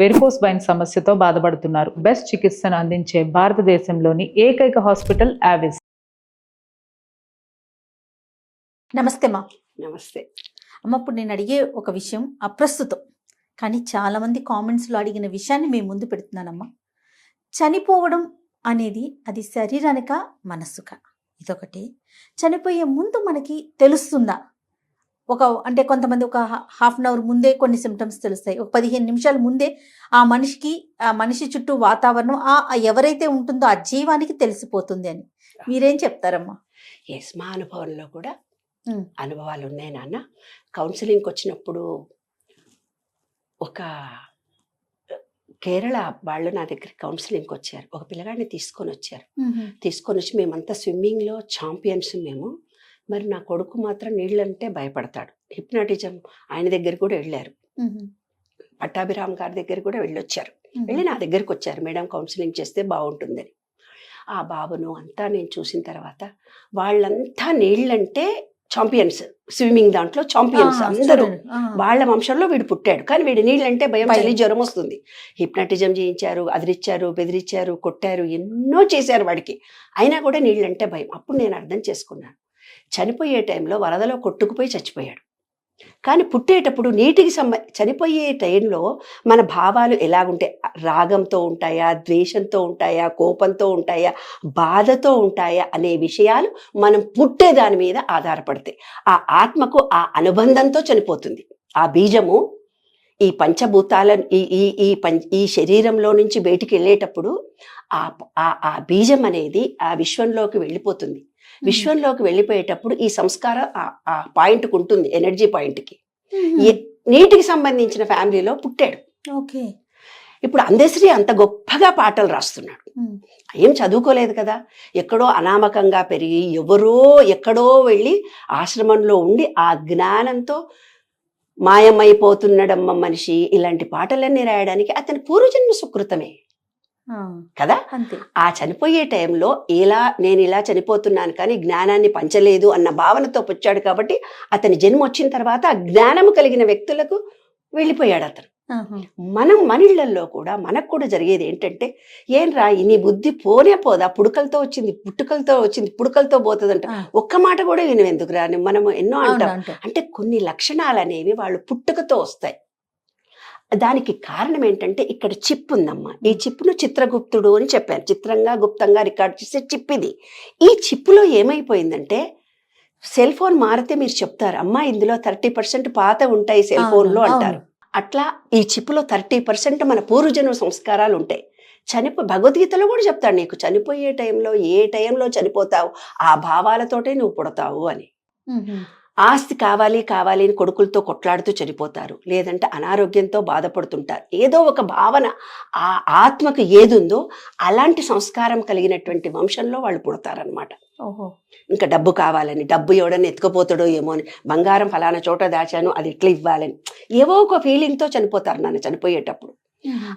Varicose బైన్ సమస్యతో బాధపడుతున్నారు. Best చికిత్సను అందించే భారతదేశంలోని ఏకైక హాస్పిటల్ యావిస్ నమస్తే మా నమస్తే. అమ్మ ఇప్పుడు నేను అడిగే ఒక విషయం అప్రస్తుతం. కానీ చాలామంది కామెంట్స్లో అడిగిన విషయాన్ని మేము ముందు పెడుతున్నానమ్మా. చనిపోవడం అనేది అది శరీరానిక మనస్సుక? ఇదొకటి. చనిపోయే ముందు మనకి తెలుస్తుందా? ఒక అంటే కొంతమంది ఒక హాఫ్ అన్ అవర్ ముందే కొన్ని సిమ్టమ్స్ తెలుస్తాయి. ఒక పదిహేను నిమిషాల ముందే ఆ మనిషికి ఆ మనిషి చుట్టూ వాతావరణం ఆ ఎవరైతే ఉంటుందో ఆ జీవానికి తెలిసిపోతుంది అని. మీరేం చెప్తారమ్మా? ఎస్ మా అనుభవంలో కూడా. అనుభవాలు ఉన్నాయి నాన్న. కౌన్సిలింగ్కి వచ్చినప్పుడు ఒక కేరళ వాళ్ళు నా దగ్గర కౌన్సిలింగ్కి వచ్చారు. ఒక పిల్లగాడిని తీసుకొని వచ్చారు. తీసుకొని వచ్చి మేమంతా స్విమ్మింగ్లో ఛాంపియన్స్ మేము మరి నా కొడుకు మాత్రం నీళ్ళంటే భయపడతాడు. హిప్నాటిజం ఆయన దగ్గర కూడా వెళ్ళారు. పట్టాభిరామ్ గారి దగ్గర కూడా వెళ్ళొచ్చారు. వెళ్ళి నా దగ్గరికి వచ్చారు. మేడం కౌన్సిలింగ్ చేస్తే బాగుంటుందని. ఆ బాబును అంతా నేను చూసిన తర్వాత వాళ్ళంతా నీళ్ళంటే ఛాంపియన్స్. స్విమ్మింగ్ దాంట్లో ఛాంపియన్స్ అందరూ. వాళ్ళ వంశంలో వీడు పుట్టాడు. కానీ వీడి నీళ్ళంటే భయం భయం. చలి జ్వరం వస్తుంది. హిప్నాటిజం చేయించారు అదిరిచ్చారు బెదిరించారు కొట్టారు ఎన్నో చేశారు వాడికి. అయినా కూడా నీళ్ళంటే భయం. అప్పుడు నేను అర్థం చేసుకున్నాను. చనిపోయే టైంలో వరదలో కొట్టుకుపోయి చచ్చిపోయాడు. కానీ పుట్టేటప్పుడు నీటికి సంబ చనిపోయే టైంలో మన భావాలు ఎలాగుంటాయి? రాగంతో ఉంటాయా? ద్వేషంతో ఉంటాయా? కోపంతో ఉంటాయా? బాధతో ఉంటాయా? అనే విషయాలు మనం పుట్టే దాని మీద ఆధారపడతాయి. ఆ ఆత్మకు ఆ అనుబంధంతో చనిపోతుంది. ఆ బీజము ఈ పంచభూతాల ఈ ఈ ఈ పం ఈ శరీరంలో నుంచి బయటికి వెళ్ళేటప్పుడు ఆ- ఆ బీజం అనేది ఆ విశ్వంలోకి వెళ్ళిపోతుంది. విశ్వంలోకి వెళ్ళిపోయేటప్పుడు ఈ సంస్కారం ఆ- పాయింట్కి ఉంటుంది ఎనర్జీ పాయింట్కి. నీటికి సంబంధించిన ఫ్యామిలీలో పుట్టాడు. ఓకే. ఇప్పుడు అందశ్రీ అంత గొప్పగా పాటలు రాస్తున్నాడు. ఏం చదువుకోలేదు కదా? ఎక్కడో అనామకంగా పెరిగి ఎవరో ఎక్కడో వెళ్ళి ఆశ్రమంలో ఉండి ఆ జ్ఞానంతో మాయమైపోతున్నాడమ్మ మనిషి. ఇలాంటి పాటలన్నీ రాయడానికి అతని పూర్వజన్మ సుకృతమే. కదా? ఆ చనిపోయే టైంలో ఇలా నేను ఇలా చనిపోతున్నాను కానీ జ్ఞానాన్ని పంచలేదు అన్న భావనతో పుచ్చాడు కాబట్టి అతని జన్మ వచ్చిన తర్వాత ఆ జ్ఞానము కలిగిన వ్యక్తులకు వెళ్ళిపోయాడు అతను. మనం మనిళ్ళల్లో కూడా మనకు కూడా జరిగేది ఏంటంటే ఏం రా నీ బుద్ధి పోనే పోదా? పుడకలతో వచ్చింది పుట్టుకలతో వచ్చింది పుడకలతో పోతుందంట. ఒక్క మాట కూడా వినవెందుకు రా మనము ఎన్నో అంటాం. అంటే. కొన్ని లక్షణాలు అనేవి వాళ్ళు పుట్టుకతో వస్తాయి. దానికి కారణం ఏంటంటే ఇక్కడ చిప్ ఉందమ్మా. ఈ చిప్ను చిత్రగుప్తుడు అని చెప్పాను చిత్రంగా గుప్తంగా రికార్డ్ చేసే చిప్ ఇది. ఈ చిప్పులో ఏమైపోయిందంటే సెల్ ఫోన్ మారితే మీరు చెప్తారు అమ్మా ఇందులో థర్టీ పర్సెంట్ పాత ఉంటాయి సెల్ ఫోన్లో. అంటారు. అట్లా ఈ చిప్పులో థర్టీ పర్సెంట్ మన పూర్వజన్మ సంస్కారాలు ఉంటాయి. చనిపో భగవద్గీతలో కూడా చెప్తాడు నీకు చనిపోయే టైంలో ఏ టైంలో చనిపోతావు ఆ భావాలతోటే నువ్వు పుడతావు అని. ఆస్తి కావాలి కావాలి అని కొడుకులతో కొట్లాడుతూ చనిపోతారు. లేదంటే అనారోగ్యంతో బాధపడుతుంటారు. ఏదో ఒక భావన ఆ ఆత్మకు ఏదుందో అలాంటి సంస్కారం కలిగినటువంటి వంశంలో వాళ్ళు పుడతారనమాట ఓహో. ఇంకా డబ్బు కావాలని డబ్బు ఎవడన్నా ఎత్తుకుపోతాడో ఏమో అని బంగారం ఫలానా చోట దాచాను అది ఇట్లా ఇవ్వాలని. ఏవో ఒక ఫీలింగ్తో చనిపోతారు నన్ను చనిపోయేటప్పుడు.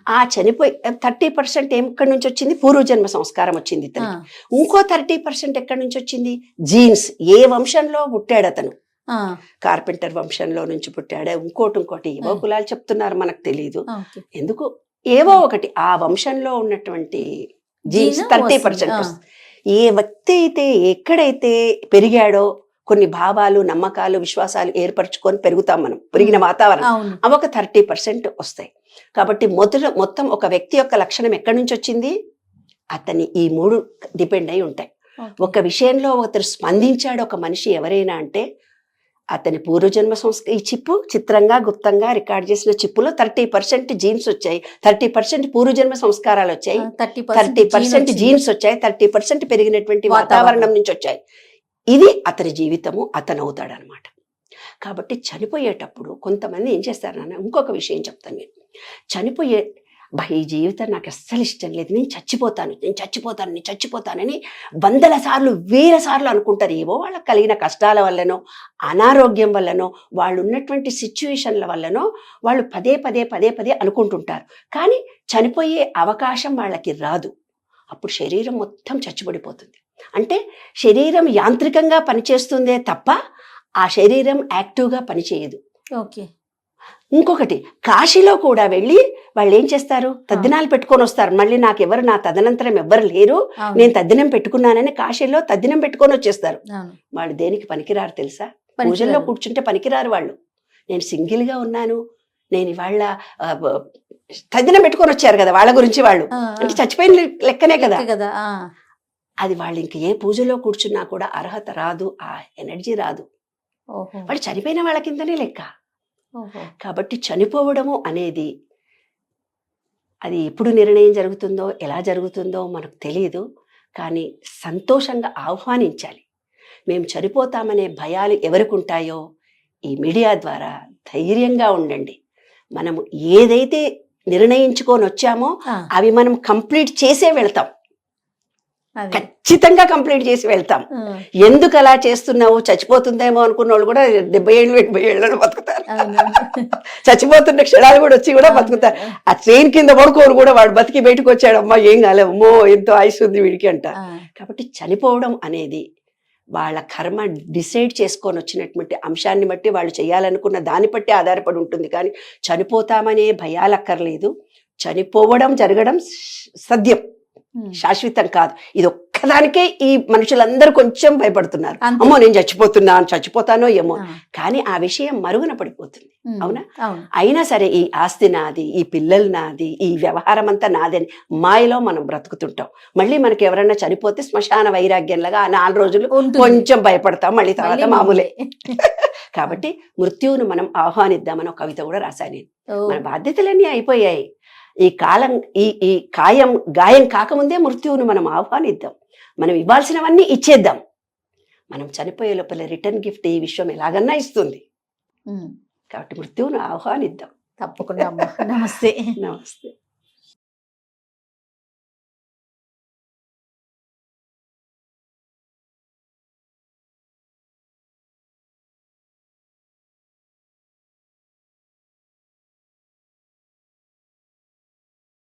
ఆ చనిపోయి థర్టీ పర్సెంట్ ఎక్కడి నుంచి వచ్చింది? పూర్వజన్మ సంస్కారం వచ్చింది ఇంకో థర్టీ పర్సెంట్ ఎక్కడి నుంచి వచ్చింది? జీన్స్. ఏ వంశంలో పుట్టాడు అతను కార్పెంటర్ వంశంలో నుంచి పుట్టాడు. ఇంకోటి ఇంకోటి ఏవో. కులాలు చెప్తున్నారు మనకు తెలియదు. ఎందుకు? ఏవో ఒకటి. ఆ వంశంలో ఉన్నటువంటి జీన్స్ జీన్ థర్టీ. పర్సెంట్. ఏ వ్యక్తి అయితే ఎక్కడైతే పెరిగాడో కొన్ని భావాలు నమ్మకాలు విశ్వాసాలు ఏర్పరచుకొని పెరుగుతాం మనం. పెరిగిన వాతావరణం. అవి ఒక థర్టీ పర్సెంట్ వస్తాయి. కాబట్టి మొదట మొత్తం ఒక వ్యక్తి యొక్క లక్షణం ఎక్కడి నుంచి వచ్చింది? అతని ఈ మూడు డిపెండ్ అయి ఉంటాయి. ఒక విషయంలో అతను స్పందించాడు ఒక మనిషి ఎవరైనా అంటే అతని పూర్వజన్మ సంస్క ఈ చిప్పు చిత్రంగా గుప్తంగా రికార్డ్ చేసిన చిప్పులో థర్టీ పర్సెంట్ జీన్స్ వచ్చాయి. థర్టీ పర్సెంట్ పూర్వజన్మ సంస్కారాలు వచ్చాయి. థర్టీ థర్టీ పర్సెంట్ జీన్స్ వచ్చాయి. థర్టీ పర్సెంట్ పెరిగినటువంటి వాతావరణం. నుంచి వచ్చాయి. ఇది అతని జీవితము అతను అవుతాడు అనమాట కాబట్టి చనిపోయేటప్పుడు కొంతమంది ఏం చేస్తారు నాన్న ఇంకొక విషయం చెప్తాను నేను. చనిపోయే బా ఈ జీవితం నాకు అస్సలు ఇష్టం లేదు. నేను చచ్చిపోతాను. నేను చచ్చిపోతాను. నేను చచ్చిపోతానని వందల సార్లు వేల సార్లు అనుకుంటారు. ఏవో వాళ్ళకి కలిగిన కష్టాల వల్లనో అనారోగ్యం వల్లనో వాళ్ళు ఉన్నటువంటి సిచ్యువేషన్ల వల్లనో వాళ్ళు పదే పదే పదే పదే అనుకుంటుంటారు. కానీ చనిపోయే అవకాశం వాళ్ళకి రాదు. అప్పుడు శరీరం మొత్తం చచ్చుబడిపోతుంది అంటే శరీరం యాంత్రికంగా పనిచేస్తుందే తప్ప ఆ శరీరం యాక్టివ్గా పనిచేయదు. ఓకే. ఇంకొకటి కాశీలో కూడా వెళ్ళి వాళ్ళు ఏం చేస్తారు తద్దినాలు పెట్టుకొని వస్తారు. మళ్ళీ నాకు ఎవరు నా తదనంతరం ఎవ్వరు లేరు. నేను తద్దినం పెట్టుకున్నానని కాశీలో తద్దినం పెట్టుకొని వచ్చేస్తారు. వాళ్ళు దేనికి పనికిరారు తెలుసా. పూజల్లో కూర్చుంటే పనికిరారు వాళ్ళు. నేను సింగిల్గా ఉన్నాను. నేను ఇవాళ తద్దినం పెట్టుకొని వచ్చారు కదా వాళ్ళ గురించి వాళ్ళు. అంటే చచ్చిపోయిన లెక్కనే కదా. కదా అది వాళ్ళు ఇంక ఏ పూజలో కూర్చున్నా కూడా అర్హత రాదు. ఆ ఎనర్జీ రాదు. వాళ్ళు చనిపోయిన వాళ్ళ కిందనే లెక్క. కాబట్టి చనిపోవడము అనేది అది ఎప్పుడు నిర్ణయం జరుగుతుందో ఎలా జరుగుతుందో మనకు తెలియదు కానీ సంతోషంగా ఆహ్వానించాలి. మేము చనిపోతామనే భయాలు ఎవరికి ఉంటాయో ఈ మీడియా ద్వారా ధైర్యంగా ఉండండి. మనము ఏదైతే నిర్ణయించుకొని వచ్చామో అవి మనం కంప్లీట్ చేసే వెళ్తాం. ఖచ్చితంగా కంప్లీట్ చేసి వెళ్తాం. ఎందుకు అలా చేస్తున్నావు? చచ్చిపోతుందేమో అనుకున్న వాళ్ళు కూడా డెబ్బై ఏళ్ళు ఎనభై ఏళ్ళలో బతుకుతారు. చచ్చిపోతున్న క్షణాలు కూడా వచ్చి కూడా బతుకుతారు. ఆ ట్రైన్ కింద పడుకోరు కూడా వాడు బతికి బయటకు వచ్చాడమ్మా ఏం కాలేవు అమ్మో ఎంతో ఆయుష్ ఉంది వీడికి అంట. కాబట్టి చనిపోవడం అనేది వాళ్ళ కర్మ డిసైడ్ చేసుకొని వచ్చినటువంటి అంశాన్ని బట్టి వాళ్ళు చేయాలనుకున్న దాన్ని బట్టి ఆధారపడి ఉంటుంది. కానీ చనిపోతామనే భయాలక్కర్లేదు. చనిపోవడం జరగడం సద్యం. శాశ్వతం కాదు. ఇది ఒక్కదానికే ఈ మనుషులందరూ కొంచెం భయపడుతున్నారు. అమ్మో నేను చచ్చిపోతున్నాను చచ్చిపోతానో ఏమో. కానీ ఆ విషయం మరుగున పడిపోతుంది. అవునా? అయినా సరే ఈ ఆస్తి నాది ఈ పిల్లలు నాది ఈ వ్యవహారం అంతా నాదని మాయలో మనం బ్రతుకుతుంటాం. మళ్ళీ మనకి ఎవరైనా చనిపోతే శ్మశాన వైరాగ్యంలాగా నాలుగు రోజులు. కొంచెం భయపడతాం. మళ్ళీ తర్వాత మామూలే. కాబట్టి మృత్యువును మనం ఆహ్వానిద్దామని ఒక కవిత కూడా రాశాను నేను. మన బాధ్యతలన్నీ అయిపోయాయి. ఈ కాలం ఈ ఈ కాయం గాయం కాకముందే మృత్యువును మనం ఆహ్వానిద్దాం. మనం ఇవ్వాల్సినవన్నీ ఇచ్చేద్దాం. మనం చనిపోయే లోపల రిటర్న్ గిఫ్ట్ ఈ విశ్వం ఎలాగన్నా ఇస్తుంది. కాబట్టి మృత్యువును ఆహ్వానిద్దాం. తప్పకుండా నమస్తే. నమస్తే.